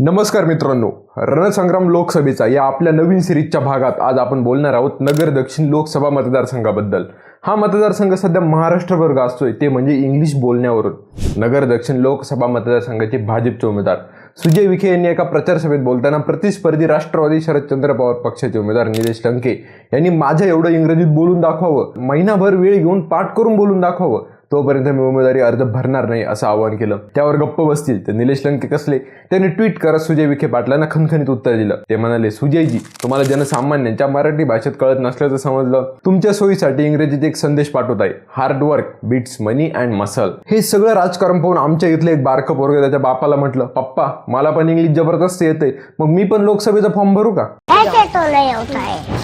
नमस्कार मित्रांनो रणसंग्राम लोकसभेचा या आपल्या नवीन सिरीजच्या भागात आज आपण बोलणार आहोत नगर दक्षिण लोकसभा मतदारसंघाबद्दल. हा मतदारसंघ सध्या महाराष्ट्रभर गाजतोय ते म्हणजे इंग्लिश बोलण्यावरून. नगर दक्षिण लोकसभा मतदारसंघाचे भाजपचे उमेदवार. सुजय विखे यांनी एका प्रचार सभेत बोलताना प्रतिस्पर्धी राष्ट्रवादी शरदचंद्र पवार पक्षाचे उमेदवार निलेश लंके यांनी माझ्या एवढं इंग्रजीत बोलून दाखवावं. महिनाभर वेळ घेऊन पाठ करून बोलून दाखवावं. तोपर्यंत मी उमेदवारी अर्ज भरणार नाही असं आवाहन केलं. त्यावर गप्प बसतील. तर निलेश लंके कसले? त्यांनी ट्विट करत सुजय विखे पाटलांना खणखणीत उत्तर दिलं. ते म्हणाले सुजयजी तुम्हाला जनसामान्यांच्या मराठी भाषेत कळत नसल्याचं समजलं. तुमच्या सोयीसाठी इंग्रजीत एक संदेश पाठवत आहे. Hard work beats money and muscle हे सगळं राजकारण पाहून आमच्या इथलं एक बारकं पोरग त्याच्या बापाला म्हटलं पप्पा मला पण इंग्लिश जबरदस्त येते मग मी पण लोकसभेचा फॉर्म भरू का?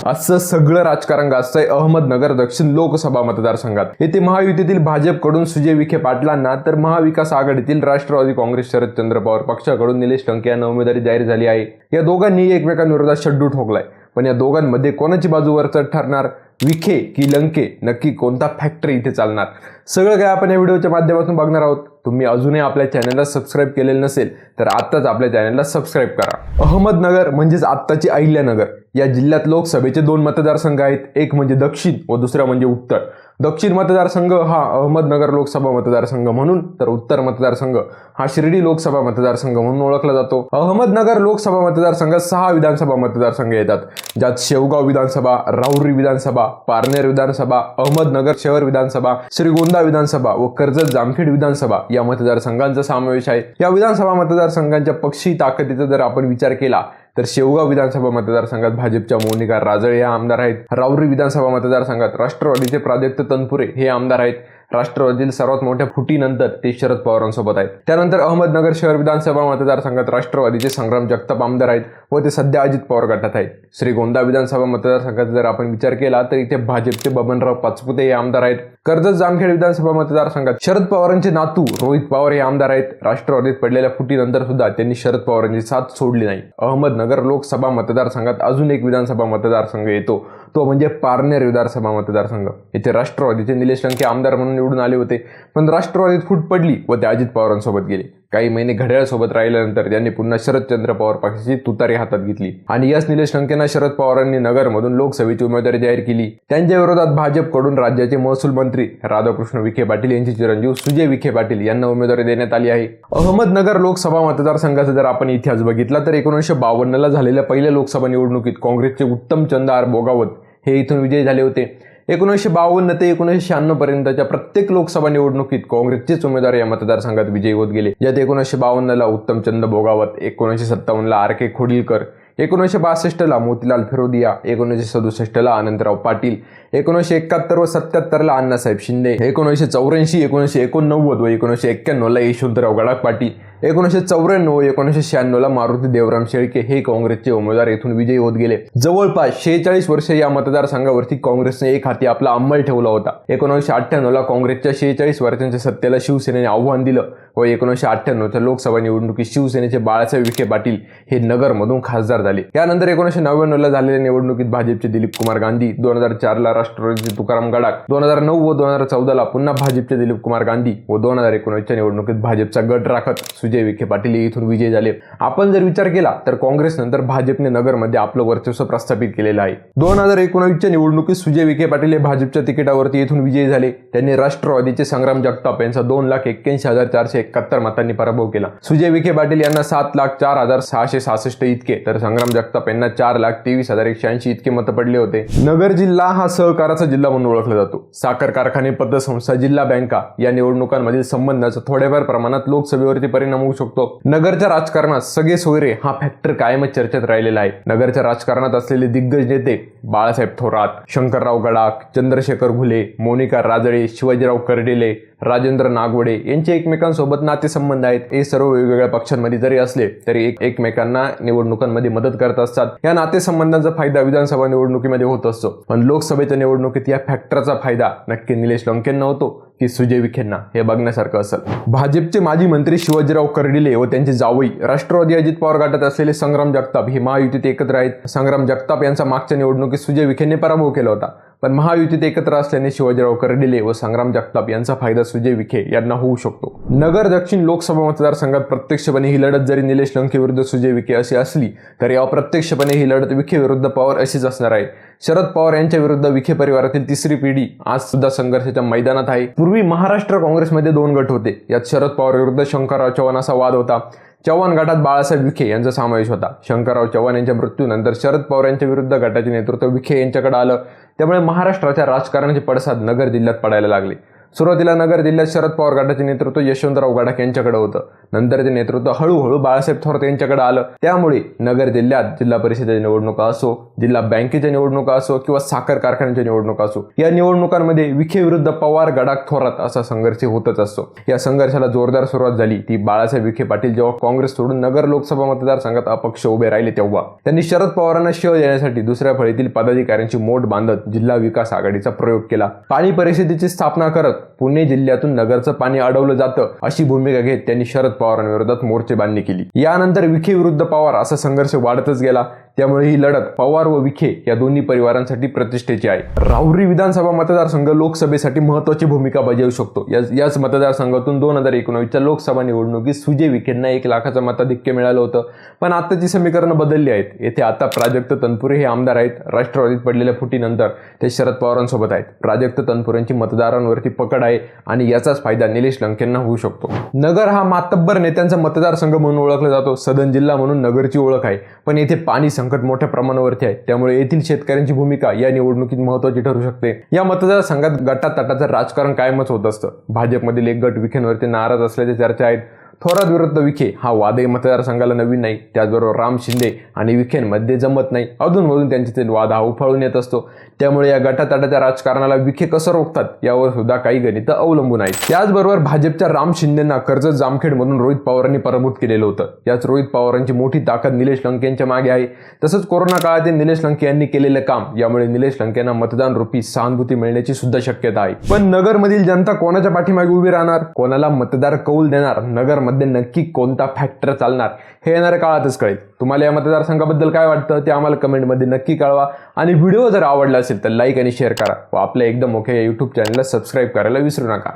असं सगळं राजकारण गाजतंय अहमदनगर दक्षिण लोकसभा मतदारसंघात. येथे महायुतीतील भाजपकडून सुजय विखे पाटलांना तर महाविकास आघाडीतील राष्ट्रवादी काँग्रेस शरदचंद्र पवार पक्षाकडून निलेश लंके यांना उमेदवारी जाहीर झाली आहे. या दोघांनी एकमेकांविरोधात शड्डू ठोकलाय. पण या दोघांमध्ये कोणाची बाजू वरचढ ठरणार? विखे की लंके? नक्की कोणता फॅक्टरी इथे चालणार? सगळं काय आपण या व्हिडिओच्या माध्यमातून बघणार आहोत. तुम्ही अजूनही आपल्या चॅनलला सबस्क्राईब केलेलं नसेल तर आत्ताच आपल्या चॅनलला सबस्क्राईब करा. अहमदनगर म्हणजेच आत्ताची अहिल्यानगर. या जिल्ह्यात लोकसभेचे दोन मतदारसंघ आहेत. एक म्हणजे दक्षिण व दुसरा म्हणजे उत्तर. दक्षिण मतदारसंघ हा अहमदनगर लोकसभा मतदारसंघ म्हणून तर उत्तर मतदारसंघ हा शिर्डी लोकसभा मतदारसंघ म्हणून ओळखला जातो. अहमदनगर लोकसभा मतदारसंघात सहा विधानसभा मतदारसंघ येतात ज्यात शेवगाव विधानसभा राहुरी विधानसभा पारनेर विधानसभा अहमदनगर शहर विधानसभा श्रीगोंदा विधानसभा व कर्जत जामखेड विधानसभा या मतदारसंघांचा समावेश आहे. या विधानसभा मतदारसंघांच्या पक्षी ताकदीचा जर आपण विचार केला तर शेवगाव विधानसभा मतदारसंघात भाजपच्या मोनिका राजळे या आमदार आहेत. राऊरी विधानसभा मतदारसंघात राष्ट्रवादीचे प्राजक्त तनपुरे हे आमदार आहेत. राष्ट्रवादीतील सर्वात मोठ्या फुटीनंतर ते शरद पवारांसोबत आहेत. त्यानंतर अहमदनगर शहर विधानसभा मतदारसंघात राष्ट्रवादीचे संग्राम जगताप आमदार आहेत व ते सध्या अजित पवार गटात आहेत. श्रीगोंदा विधानसभा मतदारसंघाचा जर आपण विचार केला तर इथे भाजपचे बबनराव पाचपुते हे आमदार आहेत. कर्जत जामखेड विधानसभा मतदारसंघात शरद पवारांचे नातू रोहित पवार हे आमदार आहेत. राष्ट्रवादीत पडलेल्या फुटीनंतर सुद्धा त्यांनी शरद पवारांची साथ सोडली नाही. अहमदनगर लोकसभा मतदारसंघात अजून एक विधानसभा मतदारसंघ येतो. तो म्हणजे पारनेर विधानसभा मतदारसंघ. येथे राष्ट्रवादीचे निलेश लंके आमदार म्हणून निवडून आले होते. पण राष्ट्रवादीत फूट पडली व ते अजित पवारांसोबत गेले. काही महिने घड्याळसोबत राहिल्यानंतर त्यांनी पुन्हा शरदचंद्र पवार पक्षाची तुतारी हातात घेतली. आणि याच निलेश लंकेना शरद पवारांनी नगरमधून लोकसभेची उमेदवारी जाहीर केली. त्यांच्या विरोधात भाजपकडून राज्याचे महसूल मंत्री राधाकृष्ण विखे पाटील यांचे चिरंजीव सुजय विखे पाटील यांना उमेदवारी देण्यात आली आहे. अहमदनगर लोकसभा मतदारसंघाचा जर आपण इतिहास बघितला तर एकोणीसशे बावन्नला झालेल्या पहिल्या लोकसभा निवडणुकीत काँग्रेसचे उत्तम चंदार बोगावत हे इथून विजयी झाले होते. एकोणीसशे बावन्न ते एकोणीसशे शहाण्णव पर्यंतच्या प्रत्येक लोकसभा निवडणुकीत काँग्रेसचेच उमेदवार या मतदारसंघात विजयी होत गेले. ज्यात एकोणीसशे बावन्नला उत्तमचंद भोगावत एकोणीसशे सत्तावन्नला आर के खोडीलकर एकोणीसशे बासष्टला मोतीलाल फिरोदिया एकोणीसशे सदुसष्टला अनंतराव पाटील एकोणीसशे एकाहत्तर व सत्याहत्तरला अण्णासाहेब शिंदे एकोणीसशे चौऱ्याऐंशी एकोणीसशे एकोणनव्वद व एकोणीसशे एक्क्याण्णवला यशवंतराव गडाख पाटील एकोणीसशे चौऱ्याण्णव एकोणीसशे शहाण्णवला मारुती देवराम शेळके हे काँग्रेसचे उमेदवार येथून विजयी होत गेले. जवळपास शेहेचाळीस वर्ष या मतदारसंघावरती काँग्रेसने एक हाती आपला अंमल ठेवला होता. एकोणीसशे अठ्ठ्याण्णवला काँग्रेसच्या शेहेचाळीस वर्षांच्या सत्तेला शिवसेनेने आव्हान दिलं व एकोणीसशे अठ्ठ्याण्णवच्या लोकसभा निवडणुकीत शिवसेनेचे बाळासाहेब विखे पाटील हे नगरमधून खासदार झाले. यानंतर एकोणीसशे नव्याण्णवला झालेल्या निवडणुकीत भाजपचे दिलीप कुमार गांधी दोन हजार चारला राष्ट्रवादीचे तुकाराम गडाख दोन हजार नऊ व दोन हजार चौदाला पुन्हा भाजपचे दिलीप कुमार गांधी व दोन हजार एकोणीसच्या निवडणुकीत भाजपचा गट राखत विजय विखे पाटील इथून विजय झाले. आपण जर विचार केला तर काँग्रेस नंतर भाजपने नगरमध्ये आपलं वर्चस्व प्रस्थापित केलेलं आहे. दोन हजार एकोणवीसच्या निवडणुकीत सुजय विखे पाटील हे भाजपच्या तिकिटावरती येथून विजयी झाले. त्यांनी राष्ट्रवादीचे संग्राम जगताप यांचा दोन लाख एक्क्याऐंशी हजार चारशे एकाहत्तर मतांनी पराभव केला. सुजय विखे पाटील यांना सात लाख चार हजार सहाशे सहासष्ट इतके तर संग्राम जगताप यांना चार लाख तेवीस हजार एकशे ऐंशी इतके मत पडले होते. नगर जिल्हा हा सहकाराचा जिल्हा म्हणून ओळखला जातो. साखर कारखाने पतसंस्था जिल्हा बँका या निवडणुकांमधील संबंधाचा थोड्याफार प्रमाणात लोकसभेवरती परिणाम होऊ शकतो. नगरच्या राजकारणात सगळे सोयरे हा फॅक्टर कायमच चर्चेत राहिलेला आहे. नगरच्या राजकारणात असलेले दिग्गज नेते बाळासाहेब थोरात शंकरराव गडाख चंद्रशेखर घुले मोनिका राजळे शिवाजीराव कर्डिले राजेंद्र नागवडे यांचे एकमेकांसोबत नातेसंबंध आहेत. हे सर्व वेगवेगळ्या पक्षांमध्ये जरी असले तरी एक एकमेकांना निवडणुकांमध्ये मदत करत असतात. या नातेसंबंधांचा फायदा विधानसभा निवडणुकीमध्ये होत असतो. पण लोकसभेच्या निवडणुकीत या फॅक्टरचा फायदा नक्की निलेश लंकेंना होतो. की सुजय विखेंना हे बघण्यासारखं असेल. भाजपचे माजी मंत्री शिवाजीराव कर्डिले व त्यांचे जावई राष्ट्रवादी अजित पवार गटात असलेले संग्राम जगताप हे महायुतीत एकत्र आहेत. संग्राम जगताप यांचा मागच्या निवडणुकीत सुजय विखेंनी पराभव केला होता. पण महायुतीत एकत्र असल्याने शिवाजीराव कर्डिले व संग्राम जगताप यांचा फायदा सुजय विखे यांना होऊ शकतो. नगर दक्षिण लोकसभा मतदारसंघात प्रत्यक्षपणे ही लढत जरी निलेश लंके विरुद्ध सुजय विखे अशी असली तरी अप्रत्यक्षपणे ही लढत विखे विरुद्ध पवार अशीच असणार आहे. शरद पवार यांच्या विरुद्ध विखे परिवारातील तिसरी पिढी आज सुद्धा संघर्षाच्या मैदानात आहे. पूर्वी महाराष्ट्र काँग्रेसमध्ये दोन गट होते. यात शरद पवार विरुद्ध शंकरराव चव्हाण असा वाद होता. चव्हाण गटात बाळासाहेब विखे यांचा समावेश होता. शंकरराव चव्हाण यांच्या मृत्यूनंतर शरद पवार यांच्या विरुद्ध गटाचे नेतृत्व विखे यांच्याकडे आलं. त्यामुळे महाराष्ट्राच्या राजकारणाचे पडसाद नगर जिल्ह्यात पडायला लागले. सुरुवातीला नगर जिल्ह्यात शरद पवार गटाचे नेतृत्व यशवंतराव गडाख यांच्याकडे होतं. नंतर ते नेतृत्व हळूहळू बाळासाहेब थोरात यांच्याकडे आलं. त्यामुळे नगर जिल्ह्यात जिल्हा परिषदेच्या निवडणुका असो जिल्हा बँकेच्या निवडणुका असो किंवा साखर कारखान्याच्या निवडणुका असो या निवडणुकांमध्ये विखे विरुद्ध पवार गडाख थोरात असा संघर्ष होतच असतो. या संघर्षाला जोरदार सुरुवात झाली. ती बाळासाहेब विखे पाटील जेव्हा काँग्रेस सोडून नगर लोकसभा मतदारसंघात अपक्ष उभे राहिले तेव्हा. त्यांनी शरद पवारांना शिव देण्यासाठी दुसऱ्या फळीतील पदाधिकाऱ्यांची मोठ बांधत जिल्हा विकास आघाडीचा प्रयोग केला. पाणी परिषदेची स्थापना करत पुणे जिल्ह्यातून नगरचं पाणी अडवलं जातं अशी भूमिका घेत त्यांनी शरद पवारांविरोधात मोर्चे बांधणी केली. यानंतर विखे विरुद्ध पवार असा संघर्ष वाढतच गेला. त्यामुळे ही लढत पवार व विखे या दोन्ही परिवारांसाठी प्रतिष्ठेची आहे. राहुरी विधानसभा मतदारसंघ लोकसभेसाठी महत्वाची भूमिका बजावू शकतो. याच याच मतदारसंघातून दोन हजार एकोणवीसच्या लोकसभा निवडणुकीत सुजय विखेंना एक लाखाचं मताधिक्य मिळालं होतं. पण आताची समीकरणं बदलली आहेत. येथे आता प्राजक्त तनपुरे हे आमदार आहेत. राष्ट्रवादीत पडलेल्या फुटीनंतर ते शरद पवारांसोबत आहेत. प्राजक्त तनपुरेंची मतदारांवरती पकड आहे आणि याचाच फायदा निलेश लंकेंना होऊ शकतो. नगर हा मातब्बर नेत्यांचा मतदारसंघ म्हणून ओळखला जातो. सदन जिल्हा म्हणून नगरची ओळख आहे. पण येथे पाणी संकट मोठ्या प्रमाणावरती आहे. त्यामुळे येथील शेतकऱ्यांची भूमिका या निवडणुकीत महत्वाची ठरू शकते. या मतदारसंघात गटातटाचं राजकारण कायमच होत असतं. भाजपमधील एक गट विखेंवरती नाराज असल्याच्या चर्चा आहेत. थोरात विरुद्ध विखे हा वादही मतदारसंघाला नवीन नाही. त्याचबरोबर राम शिंदे आणि विखेंमध्ये जमत नाही. अधूनमधून त्यांच्यातील वाद हा उफाळून येत असतो. त्यामुळे या गटातटाच्या राजकारणाला विखे कसं रोखतात यावर सुद्धा काही गणितं अवलंबून आहेत. त्याचबरोबर भाजपच्या राम शिंदेना कर्जत जामखेडमधून रोहित पवारांनी पराभूत केलेलं होतं. याच रोहित पवारांची मोठी ताकद निलेश लंके यांच्या मागे आहे. तसंच कोरोना काळातील निलेश लंके यांनी केलेलं काम यामुळे निलेश लंकेंना मतदान रुपी सहानुभूती मिळण्याची सुद्धा शक्यता आहे. पण नगरमधील जनता कोणाच्या पाठीमागे उभी राहणार? कोणाला मतदार कौल देणार? नगर मतदारसंघामध्ये नक्की कोणता फॅक्टर चालणार हे येणाऱ्या काळातच कळेल. तुम्हाला या मतदारसंघाबद्दल काय वाटतं ते आम्हाला कमेंटमध्ये नक्की कळवा. आणि व्हिडिओ जर आवडला असेल तर लाईक आणि शेअर करा. व आपल्या एकदम मोठ्या या यूट्यूब चॅनलला सबस्क्राईब करायला विसरू नका.